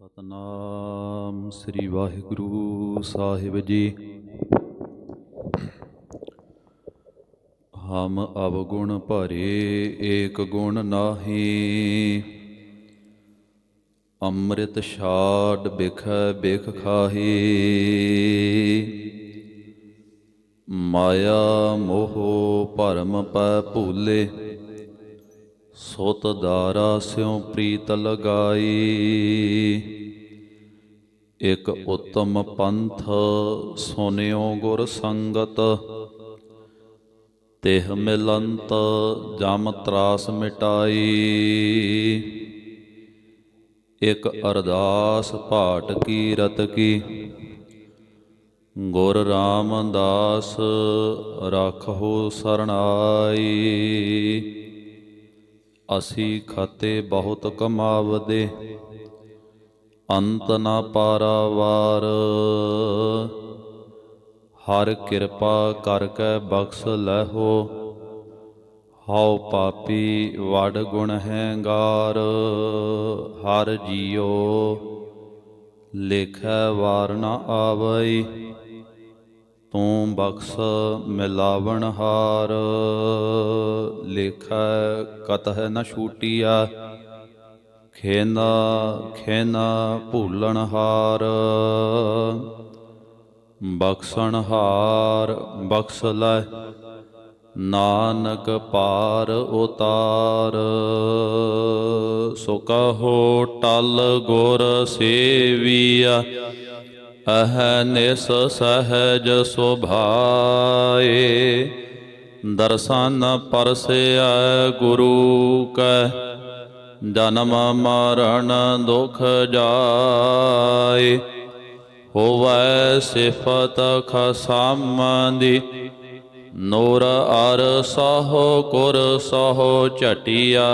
ਸਤਨਾਮ ਸ੍ਰੀ ਵਾਹਿਗੁਰੂ ਸਾਹਿਬ ਜੀ। ਹਮ ਅਵਗੁਣ ਭਰੇ ਏਕ ਗੁਣ ਨਾਹੀ, ਅੰਮ੍ਰਿਤ ਛਾੜ ਬਿਖ ਬਿਖ ਖਾਹੀ। ਮਾਇਆ ਮੋਹ ਭਰਮ ਪੈ ਭੂਲੇ ਸੁਤ ਦਾਰਾ ਸਿਉ ਪ੍ਰੀਤ ਲਗਾਈ। ਇਕ ਉਤਮ ਪੰਥ ਸੁਨਿਓ ਗੁਰ ਸੰਗਤ। ਤਿਹ ਮਿਲੰਤ ਜਮ ਤਰਾਸ ਮਿਟਾਈ। ਇਕ ਅਰਦਾਸ ਭਾਟ ਕੀ ਰਤ ਕੀ। ਗੁਰ ਰਾਮਦਾਸ ਰਾਖੋ ਸਰਣਾਈ। ਅਸੀਂ ਖਾਤੇ ਬਹੁਤ ਕਮਾਵਦੇ, ਅੰਤ ਨਾ ਪਾਰਾਵਾਰ। ਹਰ ਕਿਰਪਾ ਕਰ ਕੇ ਬਖਸ਼ ਲੈਹੋ, ਹਉ ਪਾਪੀ ਵੜ ਗੁਣ ਹੈਂਗਾਰ। ਹਰ ਜੀਓ ਲੇਖੈ ਵਾਰ ਨਾ ਆਵਈ। ਤੂੰ ਬਖਸ਼ ਮਿਲਾਵਣ ਹਾਰ, ਲੇਖੈ ਕਤਹ ਨ ਛੂਟੀਆ ਖੇਨਾ ਖੇਨਾ ਭੂਲਣ ਹਾਰ। ਬਖਸ਼ਣ ਹਾਰ ਬਖਸ਼ ਲੈ, ਨਾਨਕ ਪਾਰ ਉਤਾਰ। ਸੋ ਕਹੋ ਟਲ ਗੁਰ ਸੇਵੀਆ ਅਹਨਿਸ ਸਹਜ ਸੁਭਾਏ, ਦਰਸ਼ਨ ਪਰਸਿਆ ਗੁਰੂ ਕੈ, ਜਨਮ ਮਰਨ ਦੁਖ ਜਾਏ। ਹੋਵੈ ਸਿਫਤ ਖਸਮਦੀ, ਨੂਰ ਅਰ ਸਹੁ ਕੁਰ ਸਹੁ ਝਟਿਆ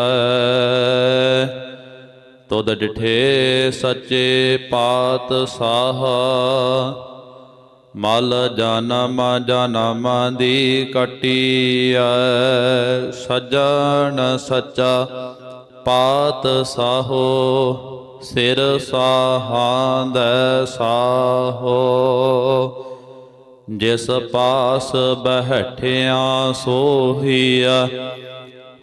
ਤੁਧ ਡਿਠੇ ਸੱਚੇ ਪਾਤ ਸਾਹ ਮਲ ਜਨਮ ਜਨਮ ਦੀ ਕਟਿਆ ਸਜਣ ਸੱਚਾ ਪਾਤ ਸਾਹੋ ਸਿਰ ਸਾਹਾਂਦ ਸਾਹੋ। ਜਿਸ ਪਾਸ ਬਹਿਠਿਆ ਸੋਹੀਆ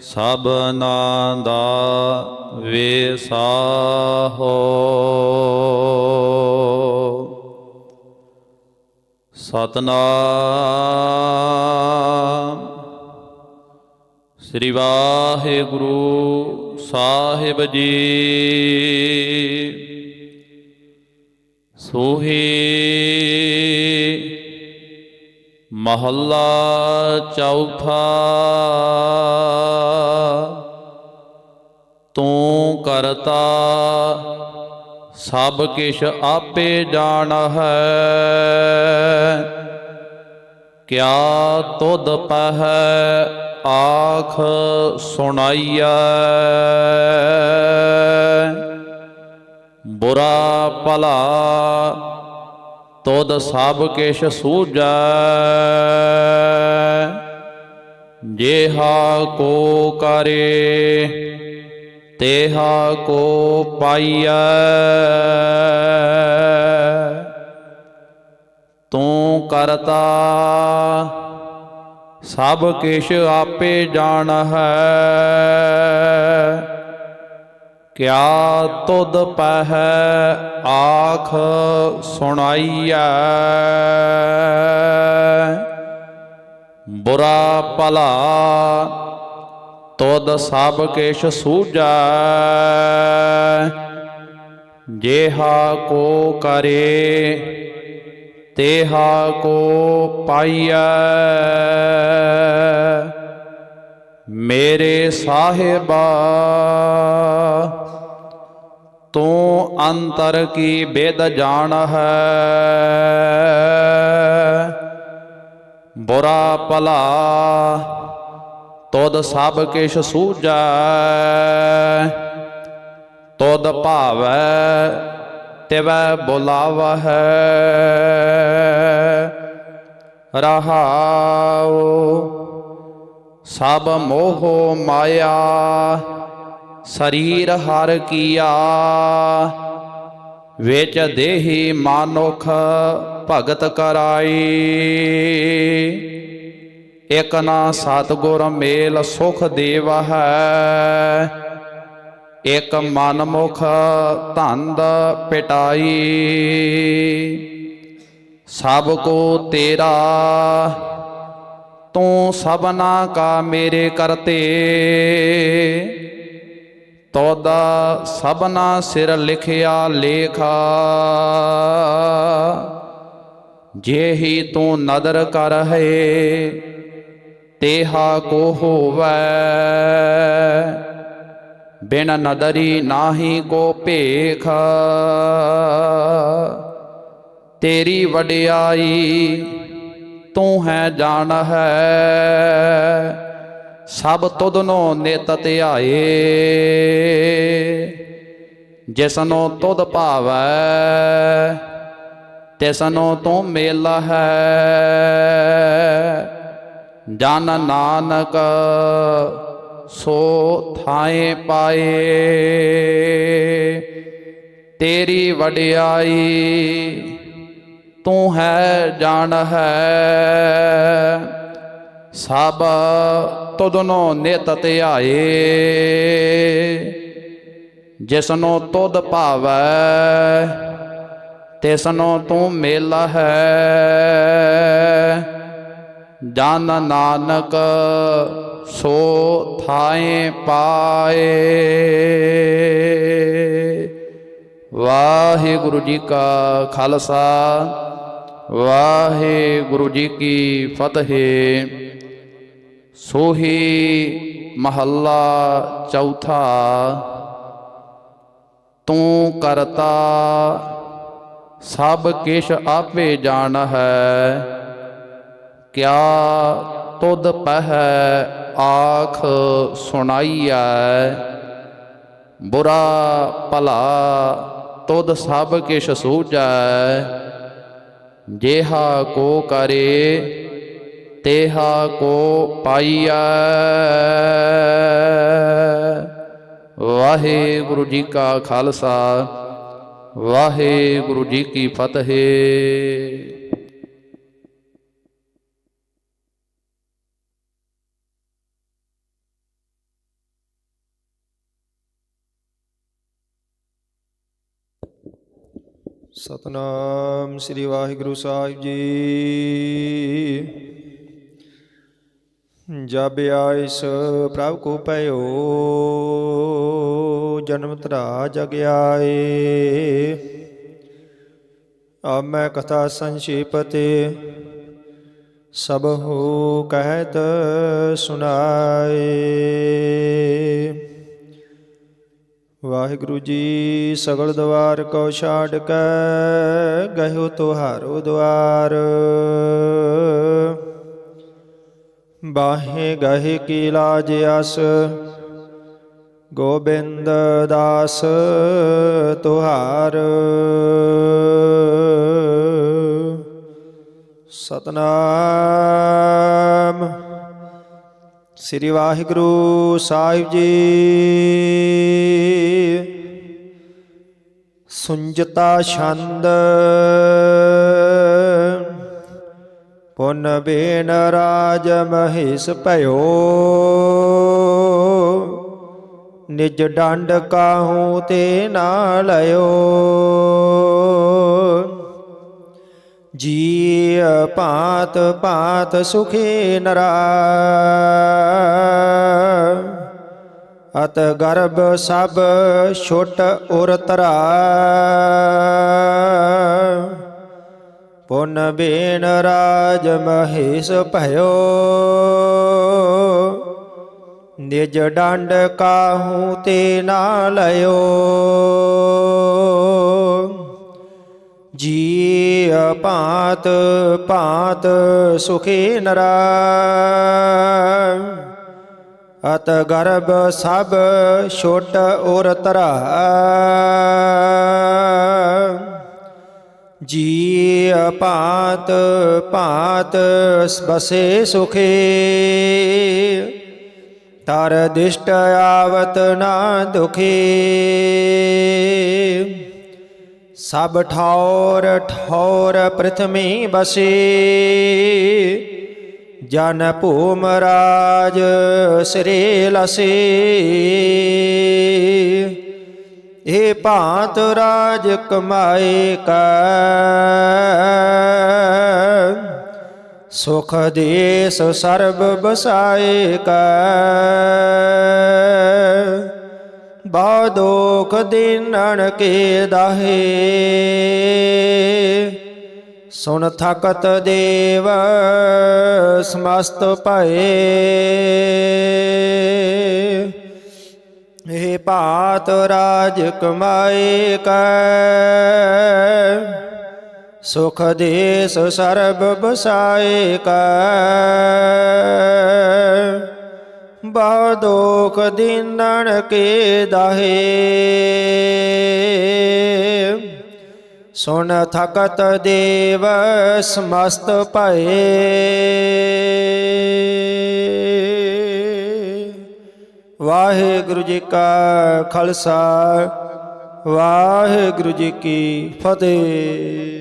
ਸਭਨਾ ਦਾ ਵੇਸਾਹੋ ਸਤਨਾਮ। ਸ੍ਰੀ ਵਾਹਿਗੁਰੂ ਸਾਹਿਬ ਜੀ। ਸੋਹੀ ਮਹੱਲਾ ਚੌਥਾ। ਤੂੰ ਕਰਤਾ, ਸਭ ਕਿਛ ਆਪੇ ਜਾਣ ਹੈ। ਕਿਆ ਤੁਧ ਪਹਿ ਆਖ ਸੁਣਾਈਐ? ਬੁਰਾ ਭਲਾ ਤੁਧ ਸਭ ਕਿਛ ਸੂਝੈ। ਜੇਹਾ ਕੋ ਕਰੇ ਤੇਹਾ ਕੋ ਪਾਈਐ। ਤੂੰ ਕਰਤਾ ਸਭ ਕਿਛ ਆਪੇ ਜਾਣ ਹੈ ਕਿਆ ਤੁਧ ਪਹਿ ਆਖ ਸੁਣਾਈਐ। ਬੁਰਾ ਭਲਾ ਤੁਧ ਸਭ ਕਿਛ ਸੂਝਾ, ਜੇਹਾ ਕੋ ਕਰੇ, ਤੇਹਾ ਕੋ ਪਾਈਐ। ਮੇਰੇ ਸਾਹਿਬਾ, ਤੂੰ ਅੰਤਰ ਕੀ ਬੇਦ ਜਾਣ ਹੈ ਬੁਰਾ ਭਲਾ ਤੁਧ ਸਭ ਕਿਛ ਸੂਝੈ, ਤੁਧ ਭਾਵੈ ਤਿਵੈ ਬੁਲਾਵਹਿ। ਰਹਾਉ ਸਭ ਮੋਹ ਮਾਇਆ, ਸਰੀਰ ਹਰ ਕੀਆ। ਵੇਚ ਦੇਹੀ ਮਾਨੁਖ ਭਗਤ ਕਰਾਈ। ਇਕ ਨਾ ਸਤਗੁਰ ਮੇਲ ਸੁਖ ਦੇਵ ਹੈ ਇਕ ਮਨ ਮੁਖ ਧੰਦ ਪਿਟਾਈ। ਸਭ ਕੋ ਤੇਰਾ, ਤੂੰ ਸਭਨਾ ਕਾ ਮੇਰੇ ਕਰਤੇ। ਤੋਦਾ ਸਭਨਾ ਸਿਰ ਲਿਖਿਆ ਲੇਖਾ। ਜੇ ਹੀ ਤੂੰ ਨਦਰ ਕਰ ਹੈ ਤੇਹਾ ਕੋ ਹੋਵੈ। ਬਿਨ ਨਦਰੀ ਨਾਹੀ ਕੋ ਭੇਖ। ਤੇਰੀ ਵਡਿਆਈ ਤੂੰ ਹੈ ਜਾਣ ਹੈ। ਸਭ ਤੁਧਨੋਂ ਨਿਤ ਧਿਆਏ। ਜਿਸਨੋ ਤੁਧ ਭਾਵੈ, ਤਿਸਨੋ ਤੂੰ ਮੇਲ ਹੈ। ਜਨ ਨਾਨਕ ਸੋ ਥਾਏ ਪਾਏ। ਤੇਰੀ ਵਡਿਆਈ ਤੂੰ ਹੈ, ਜਾਣ ਹੈ। ਸਭ ਤੁਧਨੋਂ ਨਿਤ ਧਿਆਏ। ਜਿਸਨੋ ਤੁਧ ਭਾਵੈ, ਤਿਸਨੋ ਤੂੰ ਮੇਲ ਹੈ। ਜਨ ਨਾਨਕ ਸੋ ਥਾਏ ਪਾਏ। ਵਾਹਿਗੁਰੂ ਜੀ ਕਾ ਖਾਲਸਾ, ਵਾਹਿਗੁਰੂ ਜੀ ਕੀ ਫਤਿਹ। ਸੋਹੀ ਮਹੱਲਾ ਚੌਥਾ, ਤੂੰ ਕਰਤਾ ਸਭ ਕਿਛ ਆਪੇ ਜਾਣ ਹੈ ਕਿਆ ਤੁਧ ਪਹਿ ਆਖ ਸੁਣਾਈਐ? ਬੁਰਾ ਭਲਾ ਤੁਧ ਸਭ ਕਿਛ ਸੂਝੈ। ਜੇਹਾ ਕੋ ਕਰੇ, ਤੇਹਾ ਕੋ ਪਾਈਐ। ਵਾਹਿਗੁਰੂ ਜੀ ਕਾ ਖਾਲਸਾ, ਵਾਹਿਗੁਰੂ ਜੀ ਕੀ ਫਤਿਹ। ਸਤਨਾਮ ਸ੍ਰੀ ਵਾਹਿਗੁਰੂ ਸਾਹਿਬ ਜੀ। ਜਬ ਆਇਸ ਪ੍ਰਭ ਕੋ ਪਇਓ, ਜਨਮ ਧਰਾ ਜਗ ਆਏ। ਆਪ ਮੈਂ ਕਥਾ ਸੰਖੇਪ ਤੇ ਸਭ ਹੋ ਕਹਿਤ ਸੁਨਾਏ। ਵਾਹਿਗੁਰੂ ਜੀ, ਸਗਲ ਦਵਾਰ ਕੋ ਛਾੜ ਕੇ ਗਇਓ ਤੁਹਾਰੋ ਦਵਾਰ। ਬਾਹੇ ਗਹਿ ਕੀ ਲਾਜ ਅਸ, ਗੋਬਿੰਦ ਦਾਸ ਤੁਹਾਰ। ਸਤਨਾਮ। ਸ੍ਰੀ ਵਾਹਿਗੁਰੂ ਸਾਹਿਬ ਜੀ। ਸੁੰਜਤਾ ਛੰਦ। ਪੁਨ ਬੇਨ ਰਾਜ ਮਹੇਸ਼ ਭਇਓ। ਨਿਜ ਡੰਡ ਕਾਹੂ ਤੇ ਨਾ ਲਇਓ। ਜੀ ਭਾਂਤ ਭਾਂਤ ਸੁਖੀ ਨਰਾ। ਅਤ ਗਰਭ ਸਭ ਛੁੱਟ ਉਰ ਤਰਾ। ਪੁਨ ਬੇਨ ਰਾਜ ਮਹੇਸ਼ ਭਇਓ। ਨਿਜ ਡੰਡ ਕਾਹੂ ਤੇ ਨਾ ਲਇਓ। ਭਾਂਤ ਭਾਂਤ ਸੁਖੀ ਨਰਾ ਅਤ ਗਰਭ ਸਭ ਛੋਟ ਔਰ ਤਰਾ ਜੀ ਭਾਂਤ ਭਾਂਤ ਬਸੇ ਸੁਖੇ। ਤਰ ਦਿਸ਼ਟ ਆਵਤ ਨਾ ਦੁਖੀ। ਸਭ ਠੌਰ ਠੌਰ ਪ੍ਰਥਮੇ ਬਸੇ। ਜਨ ਭੂਮ ਰਾਜ ਸ੍ਰੀ ਲਸੇ। ਇਹ ਭਾਂਤ ਰਾਜ ਕਮਾਏ ਕਾ। ਸੁਖ ਦੇਸ ਸਰਬ ਬਸਾਏ ਕਾ। ਬਹੁ ਦੁਖ ਦੀਨਣ ਕੇ ਦਾਹੇ। ਸੁਨ ਥਕਤ ਦੇਵ ਸਮਸਤ ਭਏ। ਇਹ ਭਾਤ ਰਾਜ ਕਮਾਏ ਕੈ। ਸੁਖ ਦੇਸ ਸਰਬ ਬਸਾਏ ਕੈ। ਬਹੁ ਦੁਖ ਦੀਨਣ ਕੇ ਦਾਹੇ। ਸੁਣ ਥਕਤ ਦੇਵ ਸਮਸਤ ਭਏ। ਵਾਹਿਗੁਰੂ ਜੀ ਕਾ ਖਾਲਸਾ, ਵਾਹਿਗੁਰੂ ਜੀ ਕੀ ਫਤਿਹ।